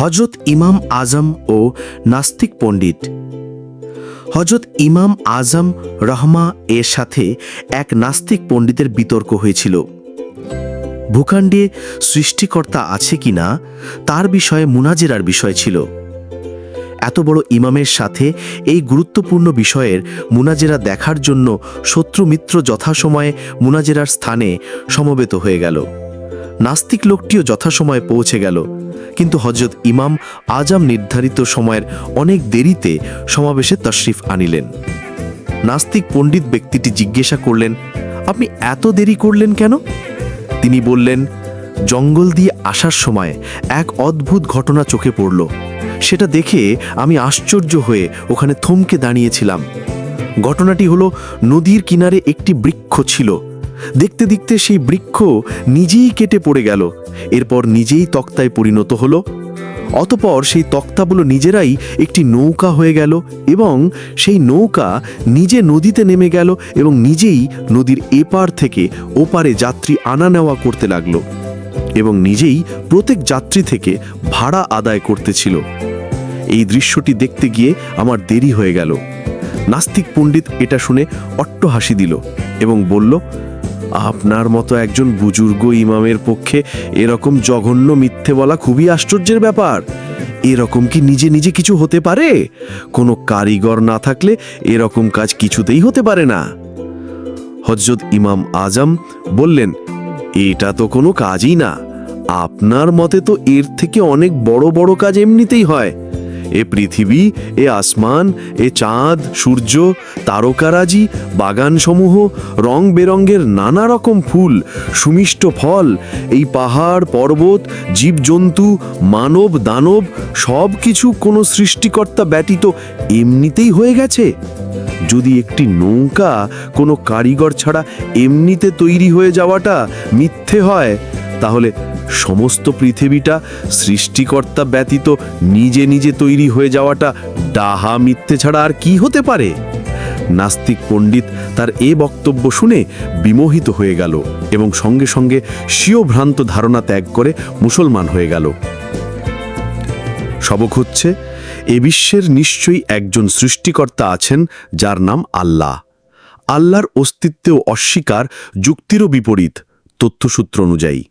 হজরত ইমাম আজম ও নাস্তিক পণ্ডিত। হজরত ইমাম আজম রহমা এর সাথে এক নাস্তিক পণ্ডিতের বিতর্ক হয়েছিল। ভূখণ্ডে সৃষ্টিকর্তা আছে কিনা, তার বিষয়ে মুনাজেরার বিষয় ছিল। এত বড় ইমামের সাথে এই গুরুত্বপূর্ণ বিষয়ের মুনাজেরা দেখার জন্য শত্রু মিত্র যথাসময়ে মুনাজেরার স্থানে সমবেত হয়ে গেল। নাস্তিক লোকটিও যথাসময়ে পৌঁছে গেল। কিন্তু হজরত ইমাম আজাম নির্ধারিত সময়ের অনেক দেরিতে সমাবেশে তশরিফ আনিলেন। নাস্তিক পণ্ডিত ব্যক্তিটি জিজ্ঞাসা করলেন, আপনি এত দেরি করলেন কেন? তিনি বললেন, জঙ্গল দিয়ে আসার সময় এক অদ্ভুত ঘটনা চোখে পড়ল। সেটা দেখে আমি আশ্চর্য হয়ে ওখানে থমকে দাঁড়িয়েছিলাম। ঘটনাটি হলো নদীর কিনারে একটি বৃক্ষ ছিল। দেখতে দেখতে সেই বৃক্ষ নিজেই কেটে পড়ে গেল। এরপর নিজেই তক্তায় পরিণত হলো। অতপর সেই তক্তাগুলো নিজেরাই একটি নৌকা হয়ে গেল এবং সেই নৌকা নিজে নদীতে নেমে গেল এবং নিজেই নদীর এপার থেকে ওপারে যাত্রী আনা নেওয়া করতে লাগল এবং নিজেই প্রত্যেক যাত্রী থেকে ভাড়া আদায় করতেছিল এই দৃশ্যটি দেখতে গিয়ে আমার দেরি হয়ে গেল। নাস্তিক পণ্ডিত এটা শুনে অট্ট হাসি দিল এবং বলল আপনার মতো একজন বুজুর্গ ইমামের পক্ষে এরকম জঘন্য মিথ্যে বলা খুবই আশ্চর্যের ব্যাপার। এরকম কি নিজে নিজে কিছু হতে পারে? কোনো কারিগর না থাকলে এরকম কাজ কিছুতেই হতে পারে না। হজরত ইমাম আজম বললেন, এটা তো কোনো কাজই না। আপনার মতে তো এর থেকে অনেক বড় বড় কাজ এমনিতেই হয়। এ পৃথিবী, এ আসমান, এ চাঁদ, সূর্য, তারকারাজি, বাগানসমূহ রং বেরঙ্গের নানা রকম ফুল, সুমিষ্ট ফল, এই পাহাড়, পর্বত, জীবজন্তু, মানব, দানব সব কিছু কোনো সৃষ্টিকর্তা ব্যতীত এমনিতেই হয়ে গেছে? যদি একটি নৌকা কোনো কারিগর ছাড়া এমনিতে তৈরি হয়ে যাওয়াটা মিথ্যে হয়, তাহলে সমস্ত পৃথিবীটা সৃষ্টিকর্তা ব্যতীত নিজে নিজে তৈরি হয়ে যাওয়াটা ডাহা মিথ্যে ছাড়া আর কি হতে পারে? নাস্তিক পণ্ডিত তার এ বক্তব্য শুনে বিমোহিত হয়ে গেল এবং সঙ্গে সঙ্গে স্বীয় ভ্রান্ত ধারণা ত্যাগ করে মুসলমান হয়ে গেল। সবক হচ্ছে, এ বিশ্বের নিশ্চয়ই একজন সৃষ্টিকর্তা আছেন যার নাম আল্লাহ। আল্লাহর অস্তিত্বেও অস্বীকার যুক্তিরও বিপরীত, তথ্যসূত্র অনুযায়ী।